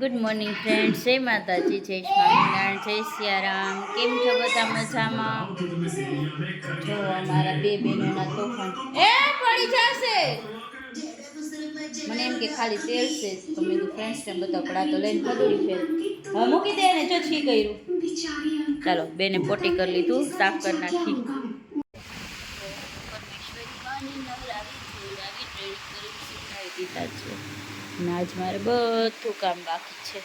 Good morning friends જય માતાજી, જય સ્વામિનારાયણ, જય સિયારામ. કેમ છો બધા મજામાં? જો અમારા બે બહેનોના તોફાન. એ, પડી જશે. મને એમ કે ખાલી તેલ છે તો મેં કીધું ફ્રેન્ડ્સ ને બધા પડા તો લઈને ખદોડી ફેર. હવે મૂકી દે ને, જો છી કર્યું. ચાલો, બેને પોટી કરી લીધું, સાફ કરી નાખી. દીધા છે. અને આજ મારે બધું કામ બાકી છે.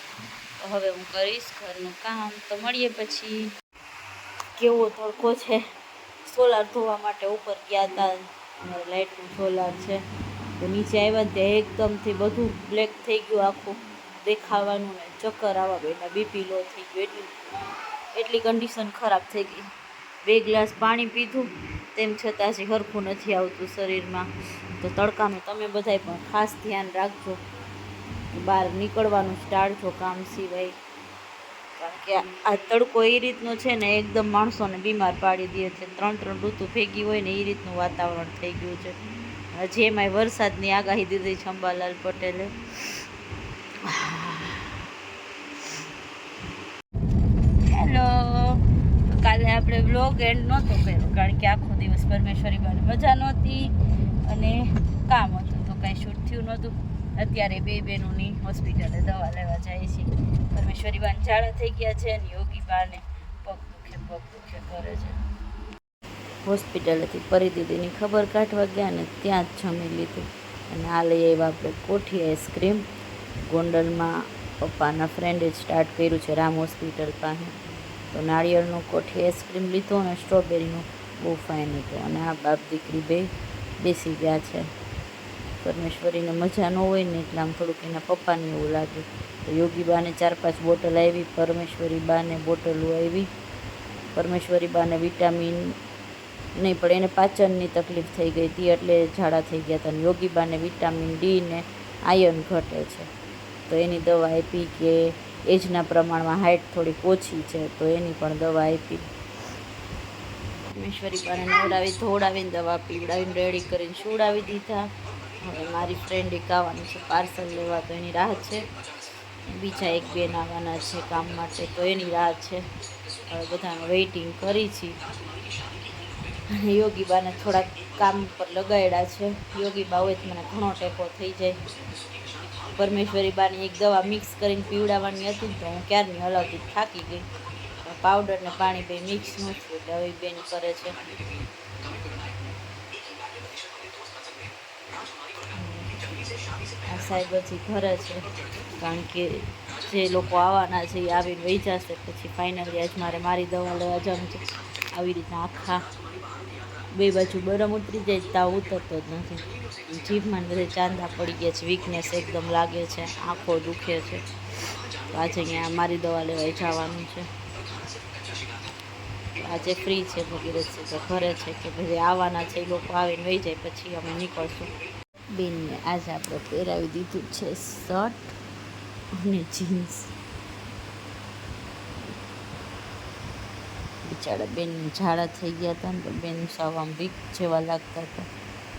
તો હવે હું કરીશ ઘરનું કામ. તો મળીએ પછી. કેવો તડકો છે? સોલાર ધોવા માટે ઉપર ગયા હતા અમારે લાઇટનું સોલાર છે. તો નીચે આવ્યા ત્યાં એકદમથી બધું બ્લેક થઈ ગયું આખું. દેખાવાનું ને ચક્કર આવવા બેટા બીપી લો થઈ ગયું. એટલી એટલી કન્ડિશન ખરાબ થઈ ગઈ. બે ગ્લાસ પાણી પીધું. તેમ છતાં હજી હરખું નથી આવતું શરીરમાં. તો તડકાનું તમે બધાય પણ ખાસ ધ્યાન રાખજો. બહાર નીકળવાનું ટાળજો કામ સિવાય. કારણ કે આ તડકો એ રીતનો છે ને, એકદમ માણસોને બીમાર પાડી દે છે. ત્રણ ત્રણ ઋતુ ભેગી હોય ને, એ રીતનું વાતાવરણ થઈ ગયું છે. હજી એમાંય વરસાદની આગાહી દીધી છે અંબાલાલ પટેલે. હેલો. કાલે આપણે બ્લોગ એન્ડ નહોતો કર્યો, કારણ કે આખો દિવસ પરમેશ્વરી બાને મજા નહોતી અને કામ હતું તો કાંઈ શૂટ થયું નહોતું. અત્યારે બે બહેનોની હોસ્પિટલે દવા લેવા જાય છે. પરમેશ્વરી બાન ઝાડા થઈ ગયા છે અને યોગી બાને પગ દુખે પગ દુખે કરે છે. હોસ્પિટલેથી પરિદીદીની ખબર કાઢવા ગયા ને ત્યાં જ જમી લીધું. અને આ લઈ આવ્યા આપણે કોઠી આઈસ્ક્રીમ ગોંડલમાં પપ્પાના ફ્રેન્ડે જ સ્ટાર્ટ કર્યું છે રામ હોસ્પિટલ પાસે. તો નાળિયેરનો કોઠી આઈસ્ક્રીમ લીધો અને સ્ટ્રોબેરીનું બહુ ફાઇન હતો. અને આ બાપ દીકરી બે બેસી ગયા છે. પરમેશ્વરીને મજા ન હોય ને એટલે આમ થોડુંક એના પપ્પાને એવું લાગે. તો યોગી બાને ચાર પાંચ બોટલ આવી પરમેશ્વરી બાને બોટલો આવી. પરમેશ્વરી બાને વિટામિન નહીં, પણ એને પાચનની તકલીફ થઈ ગઈ હતી એટલે ઝાડા થઈ ગયા હતા. યોગી બાને વિટામિન ડી ને આયર્ન ઘટે છે. તો એની દવા આપી કે એજના પ્રમાણમાં હાઇટ થોડીક ઓછી છે, તો એની પણ દવા આપી. પરમેશ્વરી બાને નવડાવી ધોડાવીને દવા પીવડાવીને રેડી કરીને સુડાવી દીધા. હવે મારી ફ્રેન્ડ એક આવવાની છે પાર્સલ લેવા, તો એની રાહ છે. બીજા એક બેન આવવાના છે કામ માટે, તો એની રાહ છે. હવે બધાને વેઇટિંગ કરી છે. અને યોગી બાને થોડાક કામ પર લગાડ્યા છે. યોગી બા હોય તો મને ઘણો ટેકો થઈ જાય. પરમેશ્વરી બાની એક દવા મિક્સ કરીને પીવડાવવાની હતી તો હું ક્યારની હલાવતી થાકી ગઈ. પાવડર ને પાણી બે મિક્સ નહોતું એટલે હવે બેન કરે છે. આ સાહેબ હજી ઘરે છે. કારણ કે જે લોકો આવવાના છે એ આવીને વહી જશે, પછી ફાઇનલી આજ મારે મારી દવા લેવા જવાનું છે. આવી રીતના આખા બે બાજુ બરમ ઉતરી જાય તાવ ઉતરતો જ નથી. જીભમાં બધે ચાંદા પડી ગયા છે વીકનેસ એકદમ લાગે છે, આંખો દુખે છે. તો આજે અહીંયા મારી દવા લેવા જવાનું છે. આજે ફ્રી છે ભગીરથ છે, તો ઘરે છે કે ભાઈ આવવાના છે, એ લોકો આવીને વહી જાય, પછી અમે નીકળશું. બેનને આજે આપણે પહેરાવી દીધું છે શર્ટ અને જીન્સ. બિચારા બેન ઝાડા થઈ ગયા હતા ને તો બેન સાવ આમ વીક જેવા લાગતા હતા.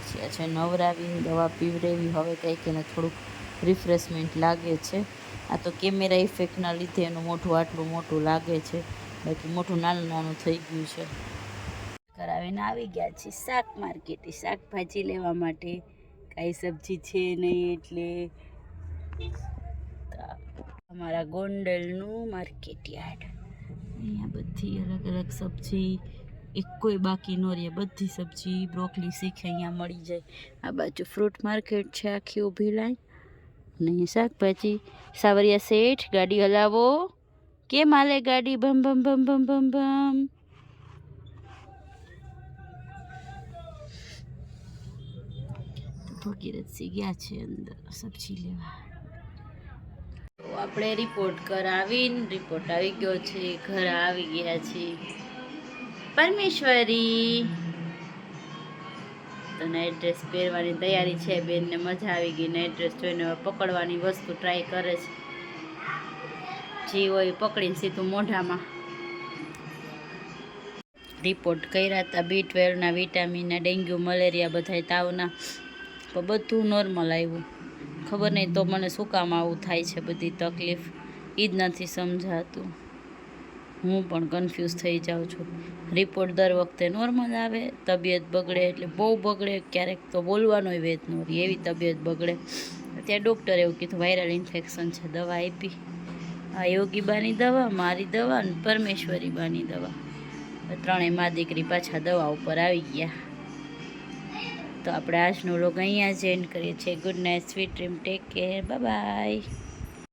પછી આજે નવરાવીને દવા પીવડાવી, હવે કંઈક એને થોડુંક રિફ્રેશમેન્ટ લાગે છે. આ તો કેમેરા ઇફેક્ટના લીધે એનું મોઢું આટલું મોટું લાગે છે. બાકી મોઢું નાનું નાનું થઈ ગયું છે. કરાવીને આવી ગયા છીએ શાક માર્કેટે શાકભાજી લેવા માટે. કાંઈ સબ્જી છે નહીં એટલે અમારા ગોંડલનું માર્કેટ યાર્ડ. અહીંયા બધી અલગ અલગ સબ્જી, એક કોઈ બાકી ન રહે, બધી સબ્જી બ્રોકલી શીખે અહીંયા મળી જાય. આ બાજુ ફ્રૂટ માર્કેટ છે આખી ઊભી લાઈન. અને અહીંયા શાકભાજી, સાવરિયા શેઠ, ગાડી હલાવો. કેમ હાલે ગાડી? ભમ ભમ ભમ ભમ ભમ ભમ. ભગીરથસિંહ ગયા છે અંદર સબ્જી લેવા આપણે રિપોર્ટ કરાવીને રિપોર્ટ આવી ગયો છે, ઘરે આવી ગયા છે પરમેશ્વરી, તો નાઇટ ડ્રેસ પહેરવાની તૈયારી છે, બેનને મજા આવી ગઈ. નાઇટ ડ્રેસ જોઈને પકડવાની વસ્તુ ટ્રાય કરે છે. જે હોય પકડીને સીધું મોઢામાં. રિપોર્ટ કર્યા હતા બી ટ્વેલ્વના વિટામિનના ડેન્ગ્યુ મલેરિયા બધાય તાવના. તો બધું નોર્મલ આવ્યું. ખબર નહીં તો મને શું કામ આવું થાય છે બધી તકલીફ. એ જ નથી સમજાતું. હું પણ કન્ફ્યુઝ થઈ જાઉં છું. રિપોર્ટ દર વખતે નોર્મલ આવે, તબિયત બગડે એટલે બહુ બગડે, ક્યારેક તો બોલવાનોય વેત ન રહી, એવી તબિયત બગડે. ત્યાં ડૉક્ટરે એવું કીધું વાયરલ ઇન્ફેક્શન છે, દવા આપી. આ યોગીબાની દવા, મારી દવા અને પરમેશ્વરી બાની દવા. ત્રણેય મા દીકરી પાછા દવા ઉપર આવી ગયા. તો આપણે આજનો લોગ અહીંયા જ એન્ડ કરીએ છીએ. Good night sweet dream take care bye